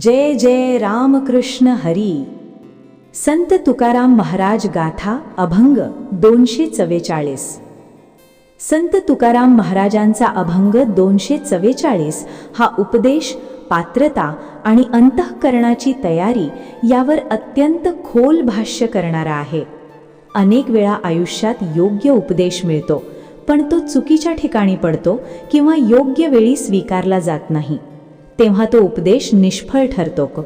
जय जय रामकृष्ण हरी। संत तुकाराम महाराज गाथा अभंग दोनशे चव्वेचाळीस। संत तुकाराम महाराजांचा अभंग दोनशे चव्वेचाळीस हा उपदेश पात्रता आणि अंतःकरणाची तयारी यावर अत्यंत खोल भाष्य करणारा आहे. अनेक वेळा आयुष्यात योग्य उपदेश मिळतो पण तो चुकीच्या ठिकाणी पडतो किंवा योग्य वेळी स्वीकारला जात नाही. तेव्हा तो उपदेश निष्फळ ठरतो. क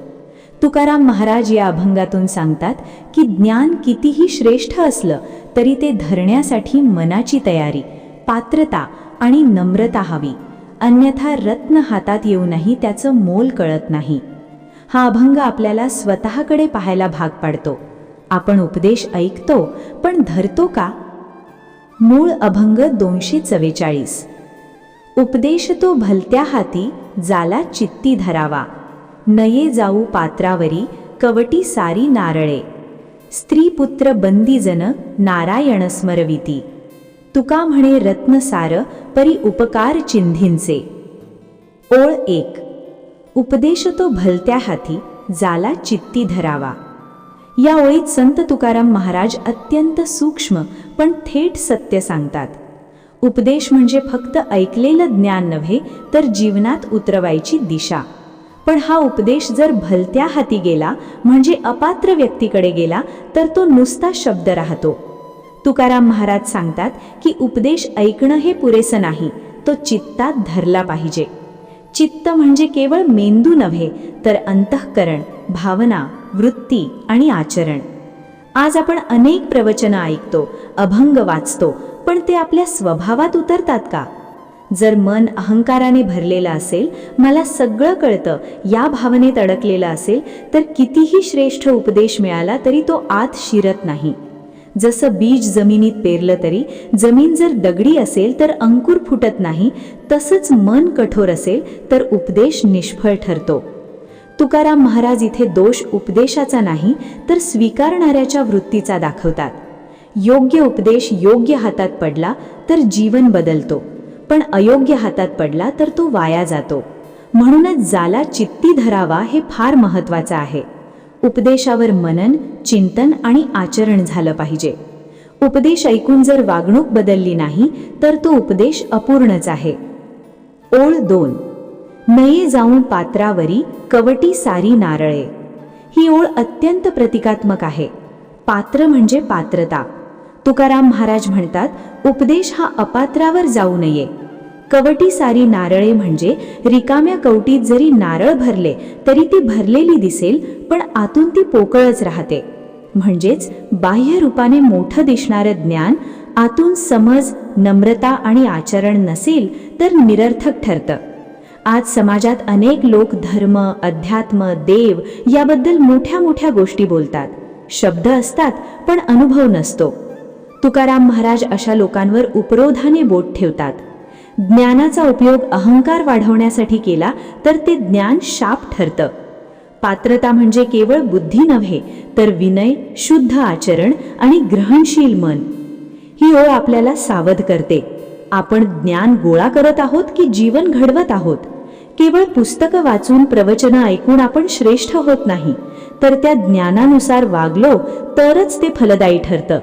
तुकाराम महाराज या अभंगातून सांगतात की ज्ञान कितीही श्रेष्ठ असलं तरी ते धरण्यासाठी मनाची तयारी पात्रता आणि नम्रता हवी. अन्यथा रत्न हातात येऊनही त्याचं मोल कळत नाही. हा अभंग आपल्याला स्वतःकडे पाहायला भाग पाडतो. आपण उपदेश ऐकतो पण धरतो का? मूळ अभंग दोनशे चव्वेचाळीस. उपदेश तो भलत्या हाती जाला चित्ती धरावा. नये जाऊ पात्रावरी कवटी सारी नारळे. स्त्री पुत्र बंदीजन नारायण स्मरविती. तुका म्हणे रत्नसार परी उपकार चिन्हींचे. ओळ एक. उपदेश तो भलत्या हाती जाला चित्ती धरावा. या ओळीत संत तुकाराम महाराज अत्यंत सूक्ष्म पण थेट सत्य सांगतात. उपदेश म्हणजे फक्त ऐकलेलं ज्ञान नव्हे तर जीवनात उतरवायची दिशा. पण हा उपदेश जर भलत्या हाती गेला म्हणजे अपात्र व्यक्तीकडे गेला तर तो नुसता शब्द राहतो. तुकाराम महाराज सांगतात की उपदेश ऐकणं हे पुरेसं नाही तो चित्तात धरला पाहिजे. चित्त म्हणजे केवळ मेंदू नव्हे तर अंतःकरण भावना वृत्ती आणि आचरण. आज आपण अनेक प्रवचनं ऐकतो अभंग वाचतो पण ते आपल्या स्वभावात उतरतात का? जर मन अहंकाराने भरलेलं असेल मला सगळं कळतं या भावनेत अडकलेलं असेल तर कितीही श्रेष्ठ उपदेश मिळाला तरी तो आत शिरत नाही. जसं बीज जमिनीत पेरलं तरी जमीन जर दगडी असेल तर अंकुर फुटत नाही तसंच मन कठोर असेल तर उपदेश निष्फळ ठरतो. तुकाराम महाराज इथे दोष उपदेशाचा नाही तर स्वीकारणाऱ्याच्या वृत्तीचा दाखवतात. योग्य उपदेश योग्य हातात पडला तर जीवन बदलतो. पण अयोग्य हातात पडला तर तो वाया जातो. म्हणूनच जाला चित्ती धरावा हे फार महत्वाचं आहे. उपदेशावर मनन चिंतन आणि आचरण झालं पाहिजे. उपदेश ऐकून जर वागणूक बदलली नाही तर तो उपदेश अपूर्णच आहे. ओळ दोन. नये जाऊन पात्रावरी कवटी सारी नारळे. ही ओळ अत्यंत प्रतिकात्मक आहे. पात्र म्हणजे पात्रता. तुकाराम महाराज म्हणतात उपदेश हा अपात्रावर जाऊ नये. कवटी सारी नारळे म्हणजे रिकाम्या कवटीत जरी नारळ भरले तरी ती भरलेली दिसेल पण आतून ती पोकळच राहते. म्हणजेच बाह्य रूपाने मोठं दिसणारं ज्ञान आतून समज नम्रता आणि आचरण नसेल तर निरर्थक ठरतं. आज समाजात अनेक लोक धर्म अध्यात्म देव याबद्दल मोठ्या मोठ्या गोष्टी बोलतात. शब्द असतात पण अनुभव नसतो. तुकाराम महाराज अशा लोकांवर उपरोधाने बोट ठेवतात. ज्ञानाचा उपयोग अहंकार वाढवण्यासाठी केला तर ते ज्ञान शाप ठरतं. पात्रता म्हणजे केवळ बुद्धी नव्हे तर विनय शुद्ध आचरण आणि ग्रहणशील मन. ही ओळ आपल्याला सावध करते. आपण ज्ञान गोळा करत आहोत की जीवन घडवत आहोत? केवळ पुस्तकं वाचून प्रवचनं ऐकून आपण श्रेष्ठ होत नाही तर त्या ज्ञानानुसार वागलो तरच ते फलदायी ठरतं.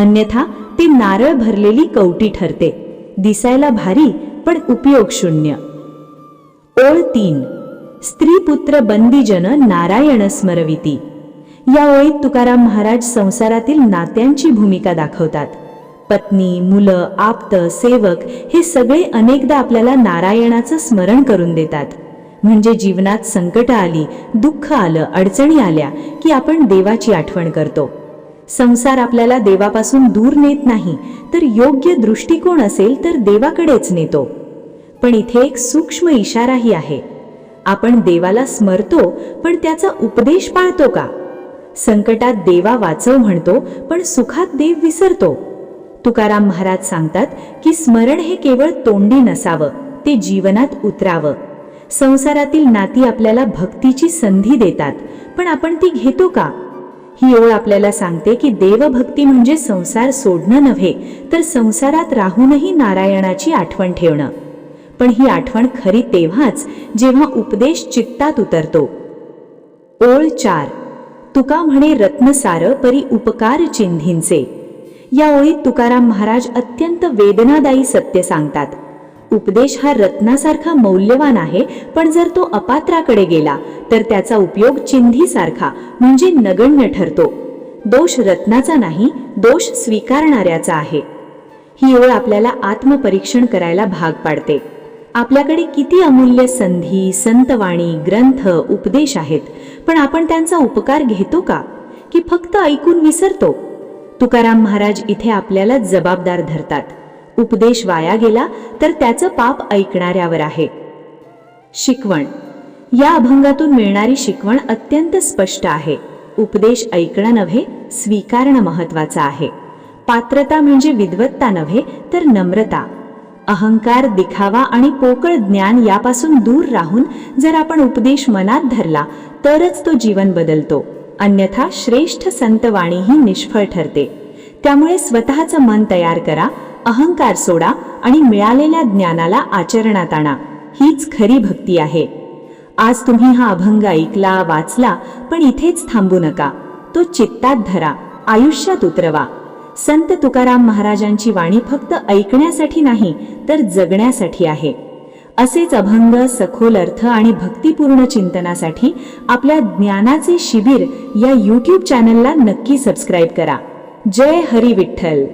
अन्यथा ती नारळ भरलेली कवटी ठरते. दिसायला भारी पण उपयोग शून्य. ओळ तीन. स्त्री पुत्र बंदीजन नारायण स्मरविती. या ओळीत तुकाराम महाराज संसारातील नात्यांची भूमिका दाखवतात. पत्नी मुलं आप्त सेवक हे सगळे अनेकदा आपल्याला नारायणाचं स्मरण करून देतात. म्हणजे जीवनात संकट आली दुःख आलं अडचणी आल्या की आपण देवाची आठवण करतो. संसार आपल्याला देवापासून दूर नेत नाही तर योग्य दृष्टिकोन असेल तर देवाकडेच नेतो. पण इथे एक सूक्ष्म इशाराही आहे. आपण देवाला स्मरतो पण त्याचा उपदेश पाळतो का? संकटात देवा वाचव म्हणतो पण सुखात देव विसरतो. तुकाराम महाराज सांगतात की स्मरण हे केवळ तोंडी नसावं ते जीवनात उतरावं. संसारातील नाती आपल्याला भक्तीची संधी देतात पण आपण ती घेतो का? ही ओळ आपल्याला सांगते की देवभक्ती म्हणजे संसार सोडणं नव्हे तर संसारात राहूनही नारायणाची आठवण ठेवणं. पण ही आठवण खरी तेव्हाच जेव्हा उपदेश चित्तात उतरतो. ओळ चार. तुका म्हणे रत्नसार परी उपकार चिन्हींचे. या ओळीत तुकाराम महाराज अत्यंत वेदनादायी सत्य सांगतात. उपदेश हा रत्नासारखा मौल्यवान आहे पण जर तो अपात्राकडे गेला तर त्याचा उपयोग चिंधीसारखा म्हणजे नगण्य ठरतो. दोष रत्नाचा नाही दोष स्वीकारणाऱ्याचा आहे. ही ओळ आपल्याला आत्मपरीक्षण करायला भाग पाडते. आपल्याकडे किती अमूल्य संधी संतवाणी ग्रंथ उपदेश आहेत पण आपण त्यांचा उपकार घेतो का? की फक्त ऐकून विसरतो? तुकाराम महाराज इथे आपल्याला जबाबदार धरतात. उपदेश वाया गेला तर त्याचं पाप ऐकणाऱ्यावर आहे. शिकवण. या अभंगातून मिळणारी शिकवण अत्यंत स्पष्ट आहे. उपदेश ऐकणं नव्हे स्वीकारणं महत्वाचं आहे. पात्रता म्हणजे विद्वत्ता नव्हे तर नम्रता. अहंकार दिखावा आणि पोकळ ज्ञान यापासून दूर राहून जर आपण उपदेश मनात धरला तरच तो जीवन बदलतो. अन्यथा श्रेष्ठ संतवाणी ही निष्फळ ठरते. त्यामुळे स्वतःचं मन तयार करा अहंकार सोडा आणि मिळालेल्या ज्ञानाला आचरणात आणा. हीच खरी भक्ती आहे. आज तुम्ही हा अभंग ऐकला वाचला पण इथेच थांबू नका. तो चित्तात धरा आयुष्यात उतरवा. संत तुकाराम महाराजांची वाणी फक्त ऐकण्यासाठी नाही तर जगण्यासाठी आहे. असेच अभंग सखोल अर्थ आणि भक्तिपूर्ण चिंतनासाठी आपल्या ज्ञानाचे शिबिर या यूट्यूब चॅनलला नक्की सबस्क्राईब करा. जय हरी विठ्ठल.